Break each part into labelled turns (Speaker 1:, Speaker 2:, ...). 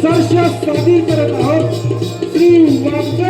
Speaker 1: सहर्ष सादर करत
Speaker 2: आहोत.
Speaker 1: श्री
Speaker 2: वागदे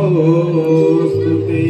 Speaker 1: नमोस्तुते